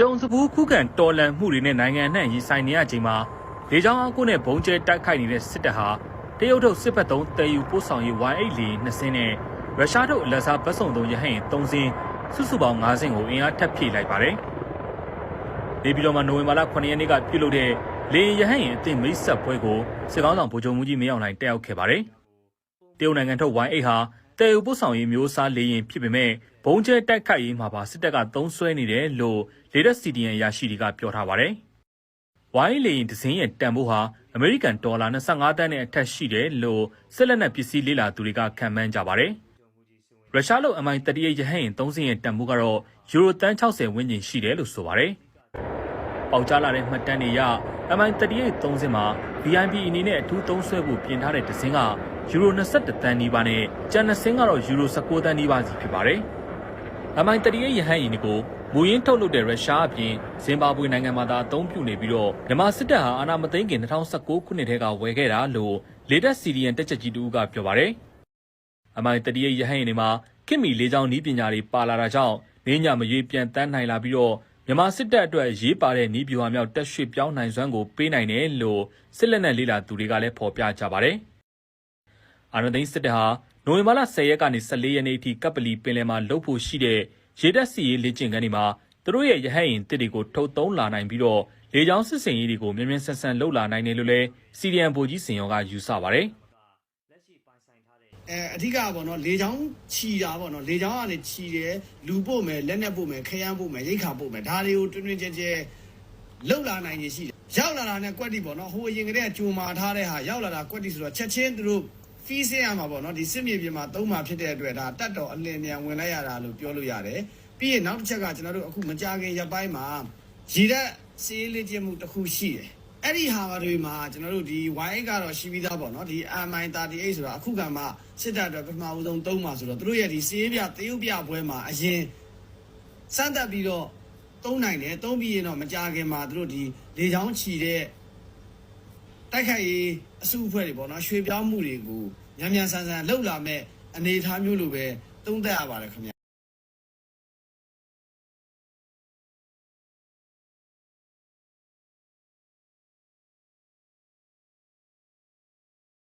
ကြုံစပူးခုခံတော်လန်မှုတွေနဲ့နိုင်ငံအနှံ့ရင်ဆိုင်နေရချိန်မှာလေကြောင်းအကုနဲ့ဘုံကျဲတိုက်ခိုက်နေတဲ့စစ်တပ်ဟာတရုတ်ထုတ်စစ်ဘက်သုံးတည်ယူပို့ဆောင်ရေး Y8 လေနှစ်စင်းနဲ့ရုရှားထုတ်အလက်စားဘတ်စုံသုံးရဟတ်ရင်၃စင်းစုစုပေါင်း၅စင်းကိုအင်အားထပ်ဖြည့်လိုက်ပါတယ်။နေပြည်တော်မှာနိုဝင်ဘာလ9ရက်နေ့ကပြုလုပ်တဲ့လေရဟတ်ရင်အသင်းမိတ်ဆက်ပွဲကိုစစ်ကောင်းဆောင်ဗိုလ်ချုပ်မှုကြီးမင်းအောင်လှိုင်တက်ရောက်ခဲ့ပါတယ်။တရုတ်နိုင်ငံထုတ် Y8 ဟာ တည်ယူပို့ဆောင်ရေးမျိုးစားလေရင်ဖြစ်ပေမဲ့ဘုံကျဲတိုက်ခိုက်ရေးမှာပါစစ်တပ်ကသုံးစွဲနေတယ်လို့လေဒက် CDN ရရှိတွေကပြောထားပါတယ်။ဝိုင်းလေရင်ဒဇင်းရဲ့တန်ဖိုးဟာအမေရိကန်ဒေါ်လာ25တန်းနဲ့အထက်ရှိတယ်လို့စစ်လက်နက်ပစ္စည်းလေးလာသူတွေကခန့်မှန်းကြပါတယ်။ရုရှားလို MI38 ရဟတ်ယာဉ်3စင်းရဲ့တန်ဖိုးကတော့ယူရိုတန်း60ဝန်းကျင်ရှိတယ်လို့ဆိုပါတယ်။ပေါက်ကြားလာတဲ့မှတ်တမ်းတွေအရ MI38 3စင်းမှာ VIP အနေနဲ့အထူးသုံးစွဲဖို့ပြင်ထားတဲ့ဒဇင်းကယူရို21တန်းနီးပါးနဲ့ကျန်2စင်းကတော့ယူရို19တန်းနီးပါးစီဖြစ်ပါတယ်။ MI38 ရဟတ်ယာဉ်တွေကိုမူရင်းထုတ်လုပ်တဲ့ရုရှားအပြင်ဇင်ဘာဘွေနိုင်ငံမှာသာအသုံးပြုနေပြီးတော့မြန်မာစစ်တပ်ဟာအာဏာမသိမ်းခင်2019ခုနှစ်ထဲကဝယ်ခဲ့တာလို့လေတပ် CDN တက်ချက်ကြီးတူကပြောပါတယ်။ MI38 ရဟတ်ယာဉ်တွေမှာခင်မီလေးချောင်းနီးပညာတွေပါလာတာကြောင့်နေညမရွေးပြန်တန်းနိုင်လာပြီးတော့ မြန်မာစစ်တပ်အတွက်ရေးပါတဲ့နီးပြူဟာမြောက်တက်ရွှေ့ပြောင်းနိုင်စွမ်းကိုပေးနိုင်တယ်လို့စစ်လက်နက်လေးလာသူတွေကလည်းဖော်ပြကြပါတယ်။အာဏာသိမ်းစစ်တပ်ဟာနိုဝင်ဘာလ10ရက်ကနေ14ရက်နေ့အထိကပ်ပလီပင်လယ်မှာလှုပ်ဖို့ရှိတဲ့ရေတပ်စီရေးလေ့ကျင့်ခန်းတွေမှာသူတို့ရဲ့ရဟတ်ယာဉ်တစ်တွေကိုထုတ်သုံးလာနိုင်ပြီးတော့လေကြောင်းစစ်စင်ရေးတွေကိုမြင်မြင်ဆန်ဆန်လှုပ်လာနိုင်တယ်လို့လည်းစီရီယန်ဗိုလ်ကြီးစင်ရောကယူဆပါတယ်။ အဲအဓိကပေါ့နော်လေချောင်းခြီတာပေါ့နော်လေချောင်းကနေခြီတယ်လူပို့မယ်လက်နဲ့ပို့မယ်ခရမ်းပို့မယ်ရိတ်ခါပို့မယ်ဒါတွေကိုတွင်တွင်ကျဲကျဲလောက်လာနိုင်ရရှိတယ်ရောက်လာတာနဲ့ကွက်တီပေါ့နော်ဟိုအရင်ကတည်းကကြိုမာထားတဲ့ဟာရောက်လာတာကွက်တီဆိုတော့ချက်ချင်းသူတို့ဖီးစင်းရမှာပေါ့နော်ဒီစစ်မြေပြင်မှာသုံးမှာဖြစ်တဲ့အတွက်ဒါတတ်တော်အလင်းမြန်ဝင်လိုက်ရတာလို့ပြောလို့ရတယ်ပြီးရင်နောက်တစ်ချက်ကကျွန်တော်တို့အခုမကြခင်ရပ်ပိုင်းမှာရည်တဲ့စီးလေးကျမှုတစ်ခုရှိတယ် အဲ့ဒီဟာတွေမှာကျွန်တော်တို့ဒီ Y8 ကတော့ရှိပြီးသားပေါ့နော်ဒီ MI38 ဆိုတာအခုကမှစစ်တပ်အတွက်ပထမဦးဆုံးသုံးမှာဆိုတော့သူတို့ရဲ့ဒီစီးပြတရုတ်ပြပွဲမှာအရင်စမ်းသပ်ပြီးတော့သုံးနိုင်တယ်သုံးပြီးရင်တော့မကြခင်မှာသူတို့ဒီလေချောင်းချီတဲ့တိုက်ခိုက်ရေးအစုအဖွဲ့တွေပေါ့နော်ရွှေပြောင်းမှုတွေကိုညံ့ညံ့ဆန်းဆန်းလှုပ်လာမဲ့အနေအထားမျိုးလိုပဲသုံးသပ်ရပါတယ်ခင်ဗျ